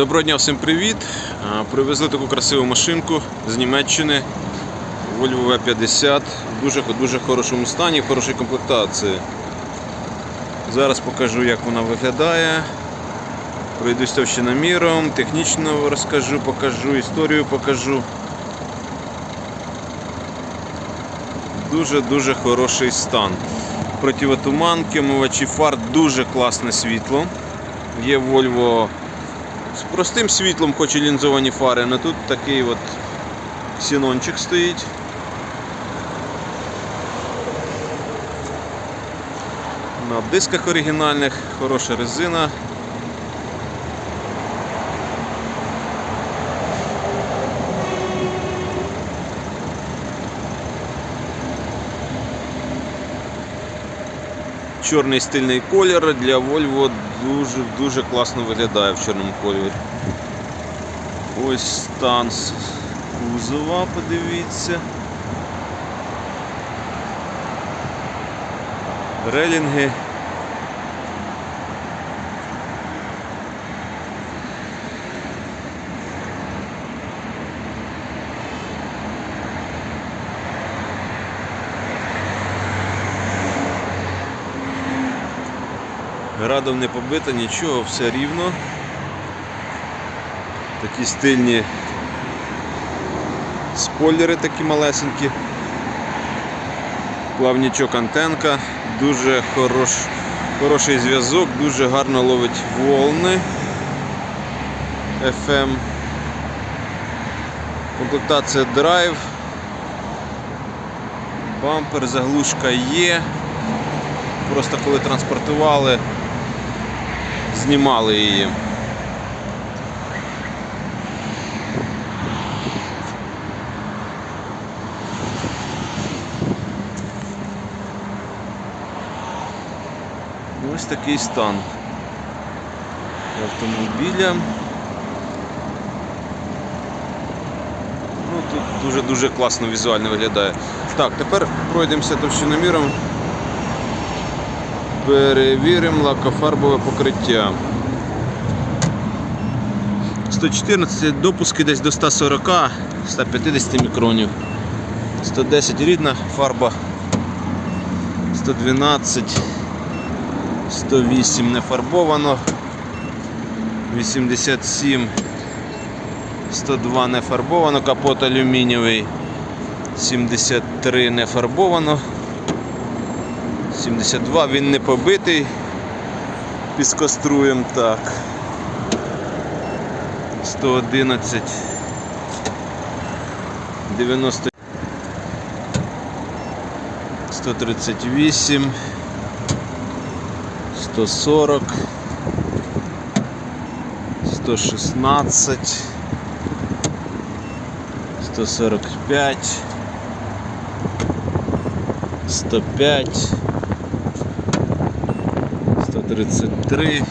Доброго дня, всім привіт! Привезли таку красиву машинку з Німеччини Volvo V50 в дуже, дуже хорошому стані, в хорошій комплектації. Зараз покажу, як вона виглядає. Пройдусь товщиноміром, технічно розкажу, покажу, історію покажу. Дуже-дуже хороший стан. Противотуманки, омивачі фар, дуже класне світло. Є Volvo з простим світлом, хоч і лінзовані фари, але тут такий от ксінончик стоїть. На дисках оригінальних, хороша резина. Чорний стильний колір для Volvo дуже дуже класно виглядає в чорному кольорі. Ось стан кузова, подивіться. Релінги. Градом не побито, нічого, все рівно. Такі стильні спойлери такі малесенькі. Плавнічок антенка, дуже хорош, хороший зв'язок, дуже гарно ловить волни FM. Комплектація драйв. Бампер, заглушка є. Просто коли транспортували, знімали її. Ось такий стан автомобіля. Ну, тут дуже-дуже класно візуально виглядає. Так, тепер пройдемося товщиноміром. Перевіримо лакофарбове покриття. 114 допуски десь до 140, 150 мікронів. 110 рідна фарба, 112, 108 не фарбовано, 87, 102 не фарбовано, капот алюмінієвий, 73 не фарбовано. 72, він не побитий. Піскоструєм так. 111 90 138 140 116 145 105 133,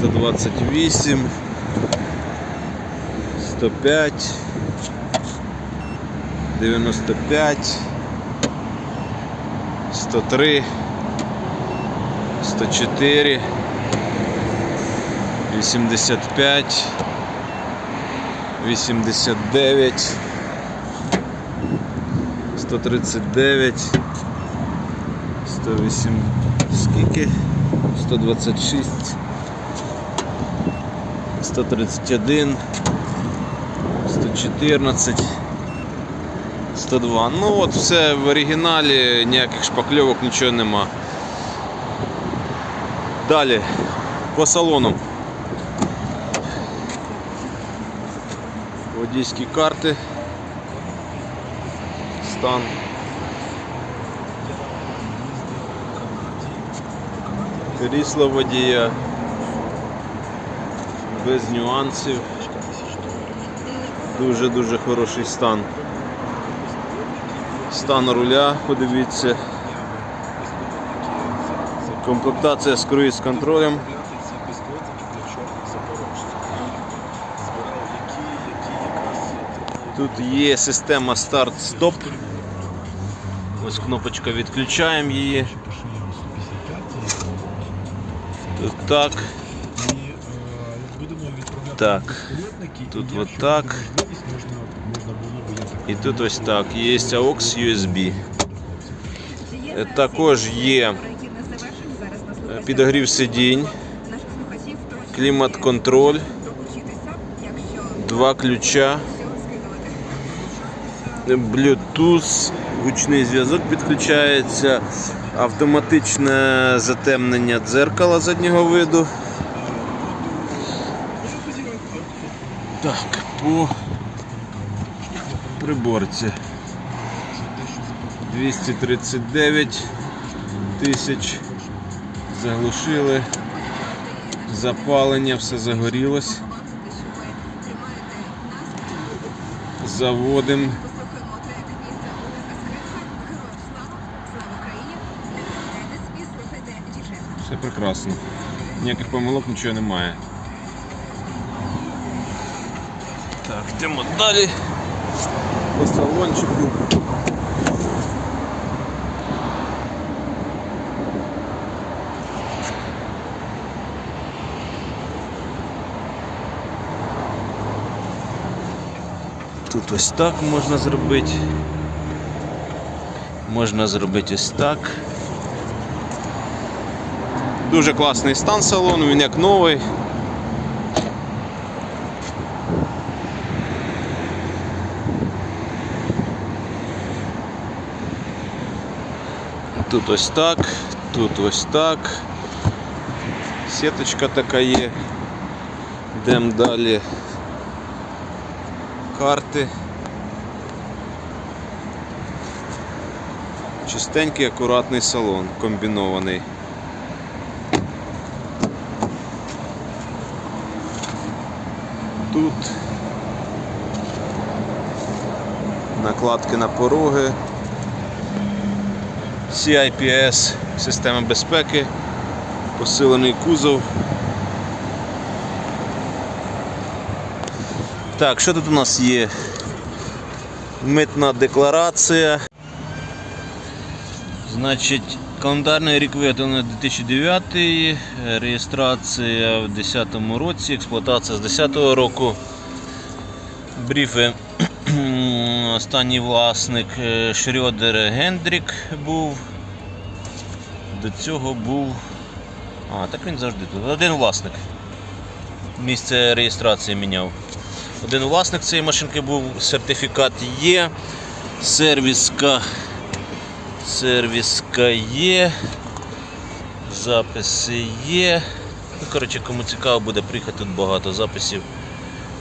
128, 105, 95, 103, 104, 85, 89, 139, 108 скільки? 126, 131, 114, 102. Ну от все в оригіналі, ніяких шпакльовок, нічого нема. Далі по салону. Водійські карти. Стан. Крісло водія без нюансів. Дуже-дуже хороший стан. Стан руля, подивіться. Комплектація з круїз контролем. Тут є система старт-стоп. Ось кнопочка відключаємо її. Так. Так. Тут вот так. І тут ось так. Є AUX USB. Е, Також є е, підогрів сидінь, клімат-контроль, два ключа, Bluetooth, гучний зв'язок підключається, автоматичне затемнення дзеркала заднього виду. Так, по приборці 239 тисяч заглушили, запалення, все загорілось. Заводимо. Все прекрасно. Ніяких помилок, нічого немає. Так, йдемо далі. По салончику. Тут ось так можна зробити. Можна зробити ось так. Дуже класний стан салону, він як новий. Тут ось так, тут ось так. Сіточка така є. Йдемо далі. Карти. Чистенький, акуратний салон, комбінований. Тут накладки на пороги. CIPS, система безпеки, посилений кузов. Так, що тут у нас є? Митна декларація. Значить, календарний рік виготовлений 2009, реєстрація в 2010 році, експлуатація з 2010 року. Бріфи. Останній власник е, Шрьодер Гендрік був. До цього був. А, так він завжди тут. Один власник. Місце реєстрації міняв. Один власник цієї машинки був, сертифікат є, сервіска, сервіска є, записи є. Ну, коротше, кому цікаво буде приїхати, тут багато записів,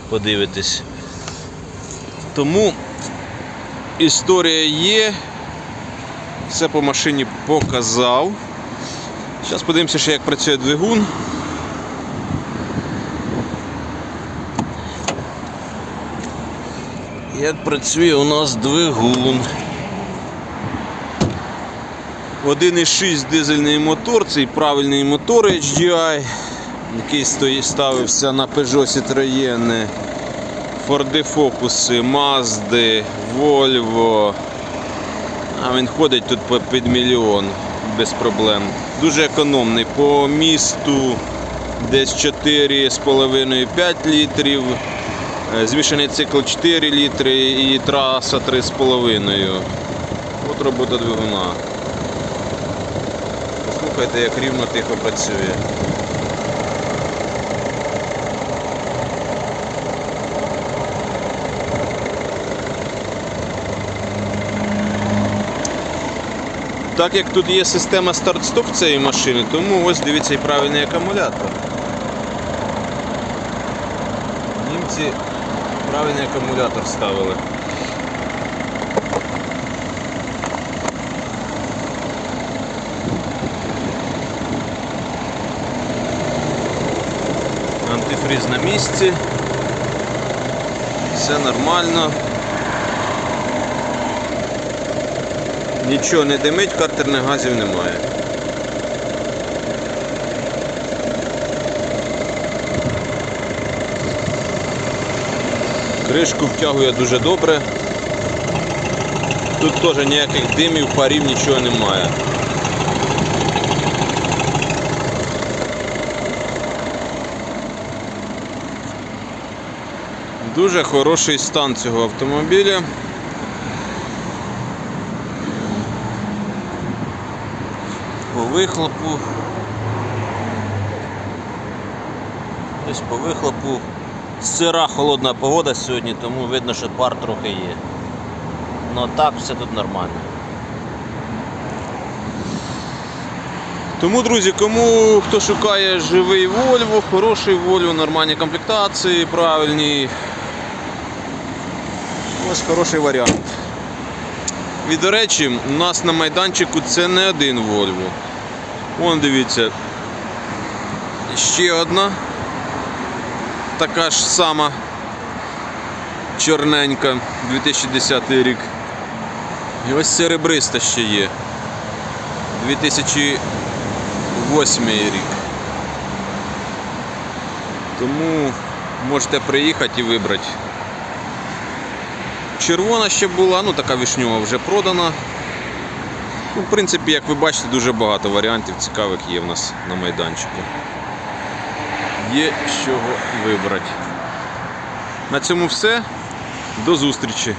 подивитись. Тому історія є. Все по машині показав. Зараз подивимося, ще як працює двигун. Як працює у нас двигун. 1,6 дизельний мотор, цей правильний мотор HDI, який ставився на Peugeot Citroën, Ford Focus, Mazda, Volvo. А він ходить тут під мільйон без проблем. Дуже економний. По місту десь 4,5-5 літрів. Е, Змішаний цикл 4 літри і траса 3,5. От робота двигуна. Послухайте, як рівно тихо працює. Так як тут є система старт-стоп цієї машини, тому ось дивіться і правильний акумулятор. Німці правильний акумулятор ставили. Антифриз на місці. Все нормально. Нічого не димить, картерних газів немає. Кришку втягує дуже добре. Тут теж ніяких димів, парів, нічого немає. Дуже хороший стан цього автомобіля. По вихлопу. Ось по вихлопу. Сира холодна погода сьогодні, тому видно, що пар трохи є. Ну так все тут нормально. Тому, друзі, кому хто шукає живий Volvo, хороший Volvo, нормальні комплектації, правильні. Ось хороший варіант. І до речі, у нас на майданчику це не один Volvo. Вон дивіться. Ще одна. Така ж сама чорненька, 2010 рік. І ось серебриста ще є. 2008 рік. Тому можете приїхати і вибрати. Червона ще була, ну така вишньова вже продана. Ну, в принципі, як ви бачите, дуже багато варіантів цікавих є в нас на майданчику. Є з чого вибрати. На цьому все. До зустрічі!